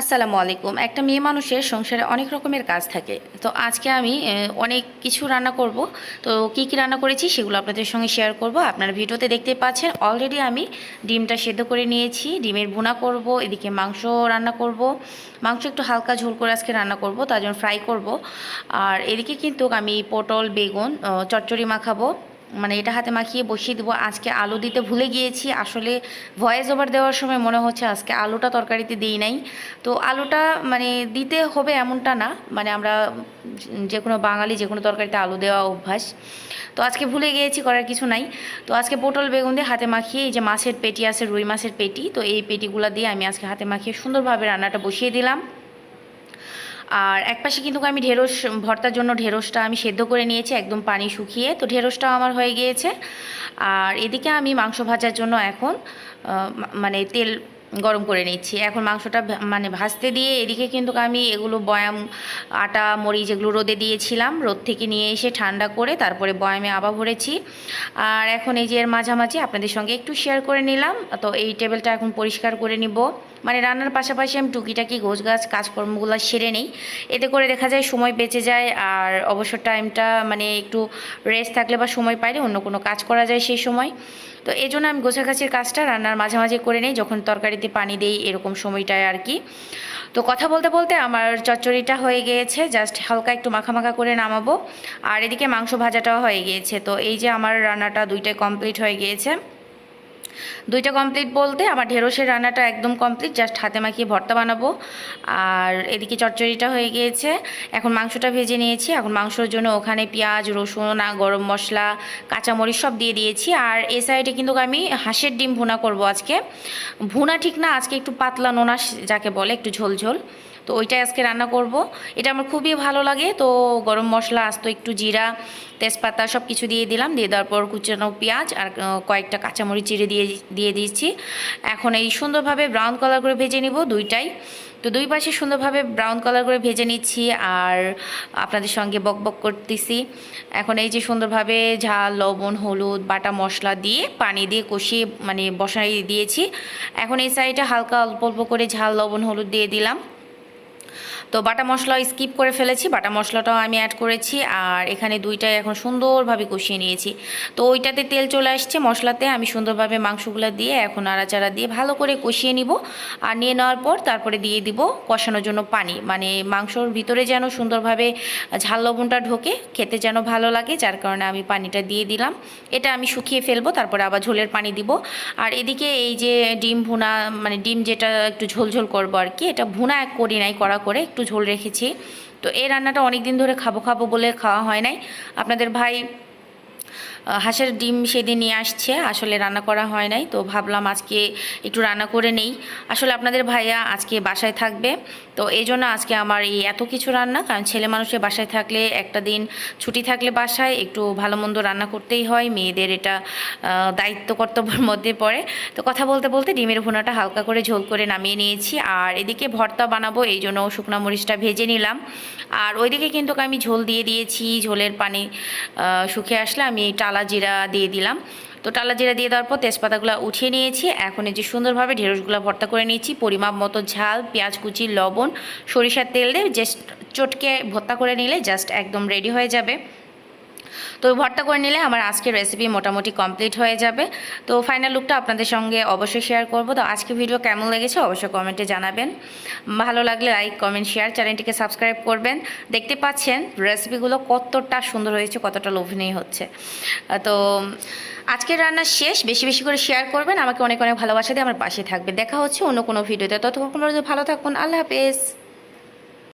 আসসালামু আলাইকুম। একটা মেয়ে মানুষের সংসারে অনেক রকমের কাজ থাকে। তো আজকে আমি অনেক কিছু রান্না করব। তো কি কি রান্না করেছি সেগুলো আপনাদের সঙ্গে শেয়ার করব। আপনারা ভিডিওতে দেখতে পাচ্ছেন অলরেডি আমি ডিমটা সেদ্ধ করে নিয়েছি। ডিমের ভুনা করব, এদিকে মাংস রান্না করব। মাংস একটু হালকা ঝোল করে আজকে রান্না করব, তার জন্য ফ্রাই করব। আর এদিকে কিন্তু আমি পটল, বেগুন চচ্চড়ি মাখাবো। মানে এটা হাতে মাখিয়ে বসিয়ে দেবো। আজকে আলু দিতে ভুলে গিয়েছি। আসলে ভয়েস ওভার দেওয়ার সময় মনে হচ্ছে আজকে আলুটা তরকারিতে দিই নাই। তো আলুটা মানে দিতে হবে এমনটা না। মানে আমরা যে কোনো বাঙালি যে কোনো তরকারিতে আলু দেওয়া অভ্যাস। তো আজকে ভুলে গিয়েছি, করার কিছু নাই। তো আজকে পটল বেগুন দিয়ে হাতে মাখিয়ে এই যে মাছের পেটি আছে, রুই মাছের পেটি, তো এই পেটিগুলো দিয়ে আমি আজকে হাতে মাখিয়ে সুন্দরভাবে রান্নাটা বসিয়ে দিলাম। আর একপাশে কিন্তু আমি ঢেঁড়স, ভর্তার জন্য ঢেঁড়সটা আমি সেদ্ধ করে নিয়েছি, একদম পানি শুকিয়ে। তো ঢেঁড়সটাও আমার হয়ে গিয়েছে। আর এদিকে আমি মাংস ভাজার জন্য এখন মানে তেল গরম করে নিচ্ছি। এখন মাংসটা মানে ভাজতে দিয়ে এদিকে কিন্তু আমি এগুলো বয়াম, আটা, মরিচ যেগুলো রোদে দিয়েছিলাম। রোদ থেকে নিয়ে এসে ঠান্ডা করে তারপরে বয়ামে আবার ভরেছি। আর এখন এই যে এর মাঝামাঝি আপনাদের সঙ্গে একটু শেয়ার করে নিলাম। তো এই টেবিলটা এখন পরিষ্কার করে নিব। মানে রান্নার পাশাপাশি আমি টুকিটাকি গোছ গাছ কাজকর্মগুলো সেরে নেই। এতে করে দেখা যায় সময় বেঁচে যায় আর অবসর টাইমটা মানে একটু রেস্ট থাকলে বা সময় পাইলে অন্য কোনো কাজ করা যায় সেই সময়। তো এই জন্য আমি গোছাগাছির কাজটা রান্নার মাঝে মাঝে করে নিই। যখন তরকারিতে পানি দেই এরকম সময়টায় আর কি। তো কথা বলতে বলতে আমার চচ্চড়িটা হয়ে গিয়েছে জাস্ট হালকা একটু মাখা মাখা করে নামাবো। আর এদিকে মাংস ভাজাটাও হয়ে গিয়েছে। তো এই যে আমার রান্নাটা দুইটাই কমপ্লিট হয়ে গিয়েছে। দুইটা কমপ্লিট বলতে আমার ঢেঁড়সের রান্নাটা একদম কমপ্লিট জাস্ট হাতে মাখিয়ে ভর্তা বানাবো। আর এদিকে চচ্চড়িটা হয়ে গিয়েছে। এখন মাংসটা ভেজে নিয়েছি। এখন মাংসর জন্য ওখানে পেঁয়াজ, রসুন আর গরম মশলা, কাঁচামরিচ সব দিয়ে দিয়েছি। আর এ সাইডে কিন্তু আমি হাঁসের ডিম ভুনা করব আজকে। ভুনা ঠিক না, আজকে একটু পাতলা নোনা যাকে বলে, একটু ঝোল ঝোল। তো ওইটাই আজকে রান্না করব। এটা আমার খুবই ভালো লাগে। তো গরম মশলা, আস্ত একটু জিরা তেজপাতা সব কিছু দিয়ে দিলাম, দিয়ে দেওয়ার পর কুচানো পেঁয়াজ আর কয়েকটা কাঁচামরিচ চিড়ে দিয়ে দিয়ে দিচ্ছি। এখন এই সুন্দরভাবে ব্রাউন কালার করে ভেজে নিব দুইটাই। তো দুই পাশে সুন্দরভাবে ব্রাউন কালার করে ভেজে নিচ্ছি আর আপনাদের সঙ্গে বক বক করতেছি। এখন এই যে সুন্দরভাবে ঝাল, লবণ, হলুদ, বাটা মশলা দিয়ে পানি দিয়ে কষিয়ে মানে বসাই দিয়েছি। এখন এই সাইডে হালকা অল্প অল্প করে ঝাল, লবণ, হলুদ দিয়ে দিলাম। তো বাটা মশলা স্কিপ করে ফেলেছি, বাটা মশলাটাও আমি অ্যাড করেছি আর এখানে দুইটাই এখন সুন্দরভাবে কষিয়ে নিয়েছি। তো ওইটাতে তেল চলে আসছে, মশলাতে আমি সুন্দরভাবে মাংসগুলো দিয়ে এখন নাড়াচাড়া দিয়ে ভালো করে কষিয়ে নিব আর নিয়ে নেওয়ার পর তারপরে দিয়ে দিব কষানোর জন্য পানি। মানে মাংসর ভিতরে যেন সুন্দরভাবে ঝাল লবণটা ঢোকে, খেতে যেন ভালো লাগে, যার কারণে আমি পানিটা দিয়ে দিলাম। এটা আমি শুকিয়ে ফেলব, তারপরে আবার ঝোলের পানি দিব। আর এদিকে এই যে ডিম ভুনা মানে ডিম যেটা একটু ঝোল ঝোল করব আর কি, এটা ভুনা করি নাই করা করে, একটু ঝোল রেখেছি। তো এই রান্নাটা অনেক দিন ধরে খাব খাব বলে খাওয়া হয় নাই। আপনাদের ভাই হাঁসের ডিম সেদিন নিয়ে আসছে, আসলে রান্না করা হয় নাই। তো ভাবলাম আজকে একটু রান্না করে নেই। আসলে আপনাদের ভাইয়া আজকে বাসায় থাকবে। তো এই জন্য আজকে আমার এই এত কিছু রান্না, কারণ ছেলে মানুষের বাসায় থাকলে একটা দিন ছুটি থাকলে বাসায়, একটু ভালো মন্দ রান্না করতেই হয়, মেয়েদের এটা দায়িত্ব কর্তব্যের মধ্যে পড়ে। তো কথা বলতে বলতে ডিমের ভুনাটা হালকা করে ঝোল করে নামিয়ে নিয়েছি, আর এদিকে ভর্তা বানাবো, এই জন্য শুকনো মরিচটা ভেজে নিলাম। আর ওইদিকে কিন্তু আমি ঝোল দিয়ে দিয়েছি, ঝোলের পানি শুকিয়ে আসলে আমি টালা জিরা দিয়ে দিলাম। তো টালা জিরা দিয়ে দেওয়ার পর তেজপাতাগুলো উঠিয়ে নিয়েছি। এখন এই যে সুন্দরভাবে ঢেঁড়সগুলো ভর্তা করে নিয়েছি। পরিমাপ মতো ঝাল, পেঁয়াজ কুচি, লবণ, সরিষার তেল দিয়ে জাস্ট চটকে ভর্তা করে নিলে জাস্ট একদম রেডি হয়ে যাবে। তো ভর্তা করে নিলে আমার আজকের রেসিপি মোটামুটি কমপ্লিট হয়ে যাবে। তো ফাইনাল লুকটা আপনাদের সঙ্গে অবশ্যই শেয়ার করব। তো আজকে ভিডিও কেমন লেগেছে অবশ্যই কমেন্টে জানাবেন। ভালো লাগলে লাইক কমেন্ট শেয়ার চ্যানেলটিকে সাবস্ক্রাইব করবেন। দেখতে পাচ্ছেন রেসিপিগুলো কতটা সুন্দর হয়েছে, কতটা লোভনীয় হচ্ছে। তো আজকের রান্না শেষ। বেশি বেশি করে শেয়ার করবেন। আমাকে অনেক অনেক ভালোবাসা দিয়ে আমার পাশে থাকবে দেখা হচ্ছে অন্য কোনো ভিডিওতে ততক্ষণ ভালো থাকুন। আল্লাহ হাফেজ।